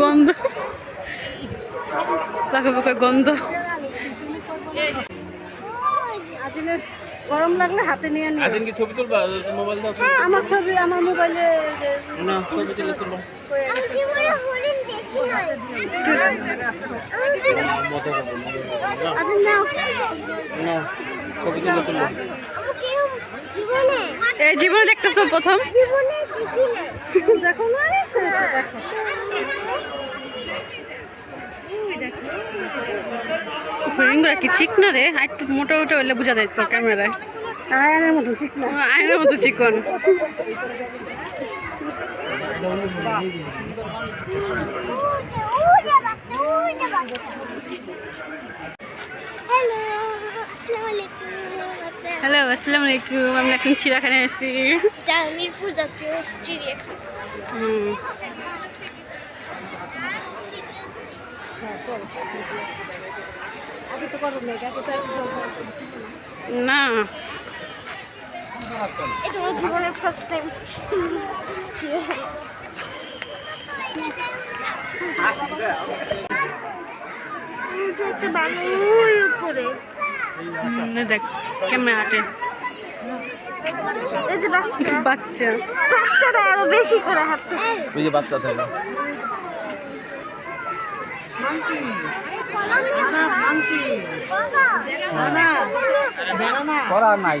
গন্ধ? পাকা পাকা গন্ধ। আজিনের গরম লাগলে হাতে নিয়ে নিয়ে আজকে কি ছবি তুলবা? মোবাইল দাও আমার ছবি আমার মোবাইলে না ছবি তুলে তুলবো। আজিন নাও। না ছবি তুলে তুলবো। এই জীবনে দেখতেছো প্রথম? দেখো না? হরিণগুলো কি চিকনা রে? আর একটু মোটা মোটা হলে বোঝা যায় তো ক্যামেরায়। আয়ানের মতো ঠিক না। মতো চিকন হ্যালো আসসালামু আলাইকুম। হ্যালো আসসালামু আলাইকুম আমরা এখন চিড়াখানায় আছি মিরপুর জাতীয় চিড়িয়াখানা না আগে তো আছে জল না এটা আমার জীবনের ফার্স্ট টাইম একটা উপরে দেখ কেমন হাঁটে? বাচ্চা। বাচ্চা। বাচ্চারা আরও বেশি করে হাঁটতে ওই যে বাচ্চা থাকে। করা নাই।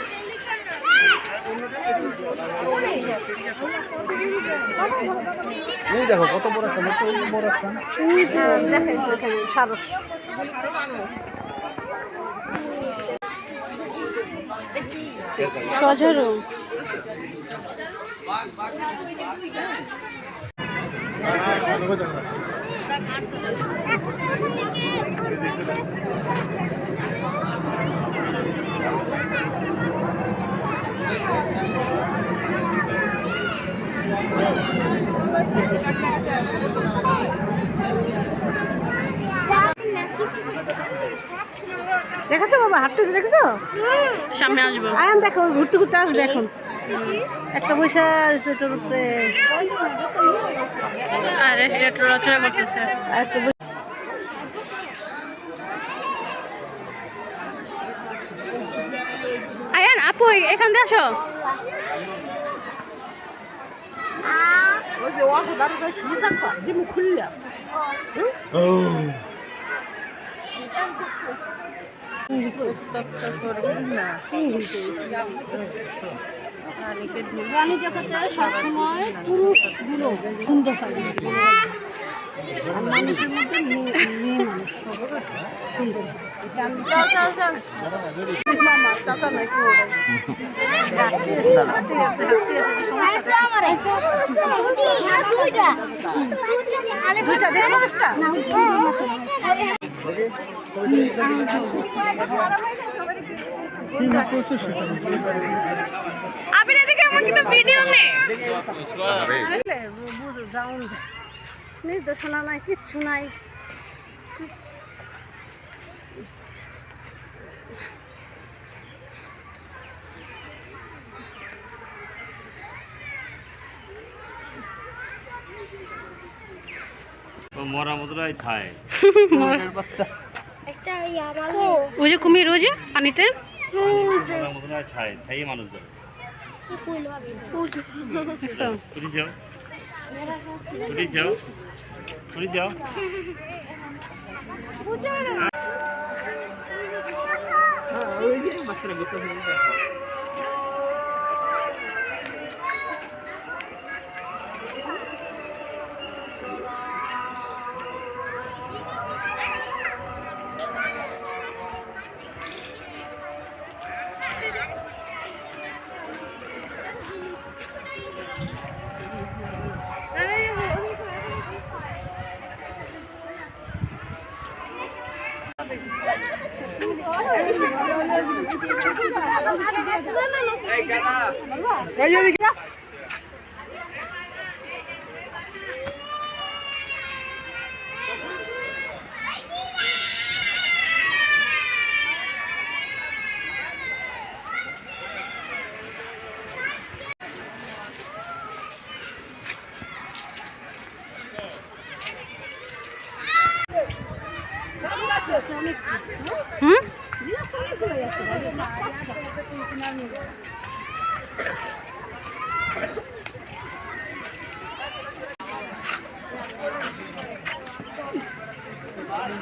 এই দেখো কত বড় একটা কত বড় একটা সারস। সজরো। দেখেছ বাবা? হাঁটতেছে দেখেছ? সামনে আসব। আয়ান দেখো ঘুরতে ঘুরতে আসবে এখন। একটা পয়সা উপরে। আরে এটা রচনা করতেছে। আপু এখান দিয়ে আসো। প্রাণী জগতে সবসময় পুরুষগুলো সুন্দর হয় আপনি এদিকে কিন্তু ভিডিও নেই বুঝলে বুঝো যাউন যায় নির্দেশনা নাই কিচ্ছু নাই। মরা মুদ্রাই খায় বাচ্চা। একটা ইয়া আমার ওই যে কুমির ওই যে পানিতে? মরা মুদ্রাই খায় খাই মানুষ দেখছ? উঠি যাও যাও উঠি যাও হুম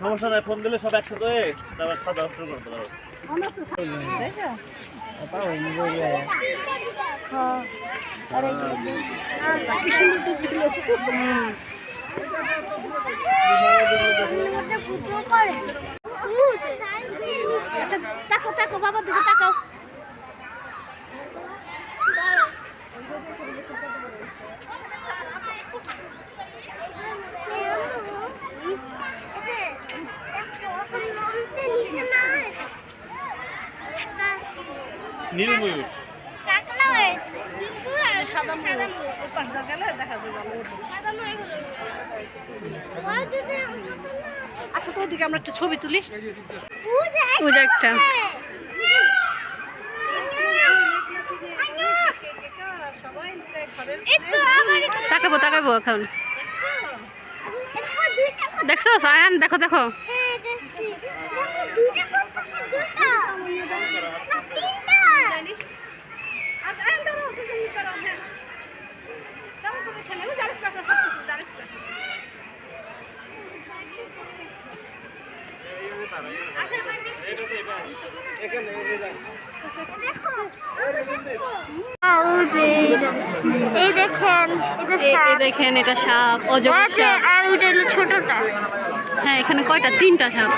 সমস্যা নাই ফোন দিলে সব একসাথে হয়ে তারপর খাওয়া দাওয়া শুরু করতে পারো আচ্ছা তাকো তাকো বাবার দিকে তাকাও নীল ময়ূর আচ্ছা তো ওদিকে আমরা একটু ছবি তুলি। পূজা একটা একটু। আমার এখানে তাকাবো তাকাবো এখন। দেখছ আয়ান দেখো দেখো হ্যাঁ দেখছি দেখো দুইটা করতেছে দুইটা না তিনটা এই দেখেন এটা এ- এ দেখেন এটা সাপ অজগর সাপ। আর ওইটা হলো ছোটটা। হ্যাঁ এখানে কয়টা? তিনটা সাপ।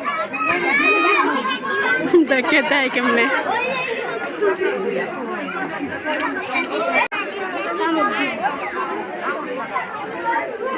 দেখো দড়ি মরতেছে মাথা দেখে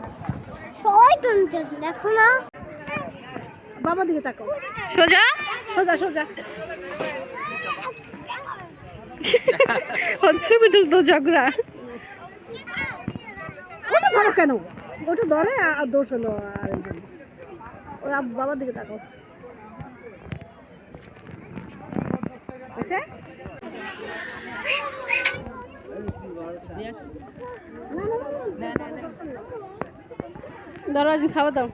সবাই তুলতেছে দেখো না। বাবা দিকে তাকাও। সোজা? সোজা সোজা। হচ্ছে বিদ্যুৎ তো ঝগড়া। ওটা ধরো কেন? ওটা ধরে আর দোষ হলো আরেকজন। ওরা বাবার দিকে তাকাও। হয়েছে? ধরো আজ খাওয়া দাও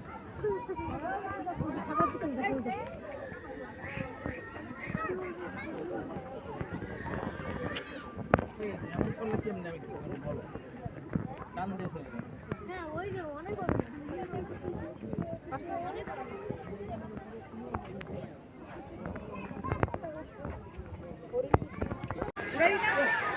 Ready?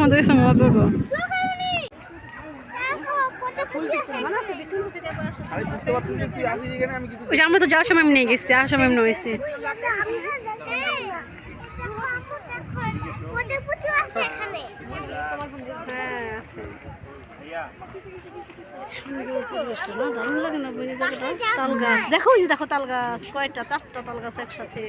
হ্যাঁ আছে সুন্দর পরিবেশটা না? দারুণ লাগে না বইনে জায়গাটা তাল গাছ। দেখো যে দেখো তাল গাছ কয়টা চারটা তাল গাছ একসাথে।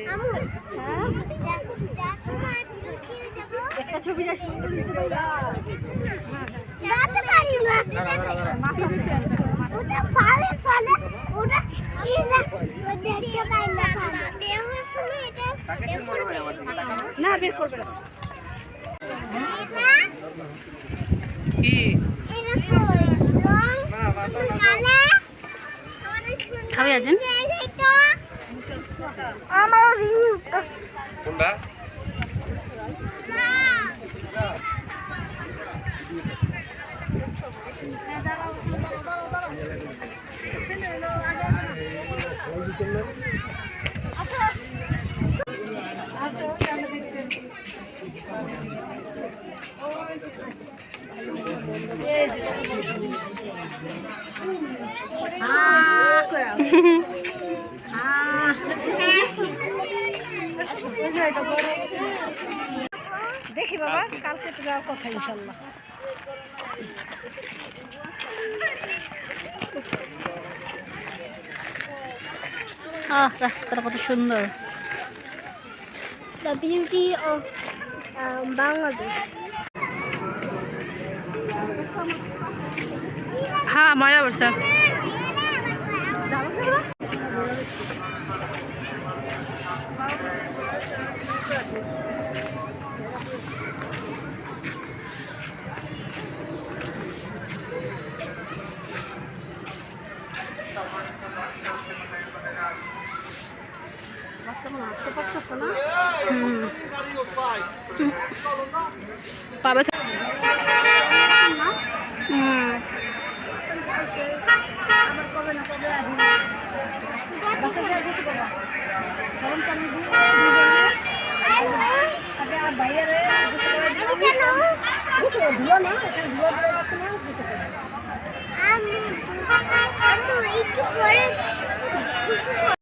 না বের করবে না। খাবে আছেন আমার কোনটা? না দেখি বাবা? কালকে তো যাওয়ার কথা ইনশাল্লাহ। আহ রাস্তাটা কত সুন্দর। The beauty of um, Bangladesh. হ্যাঁ মজা করছে হুম একটু পরে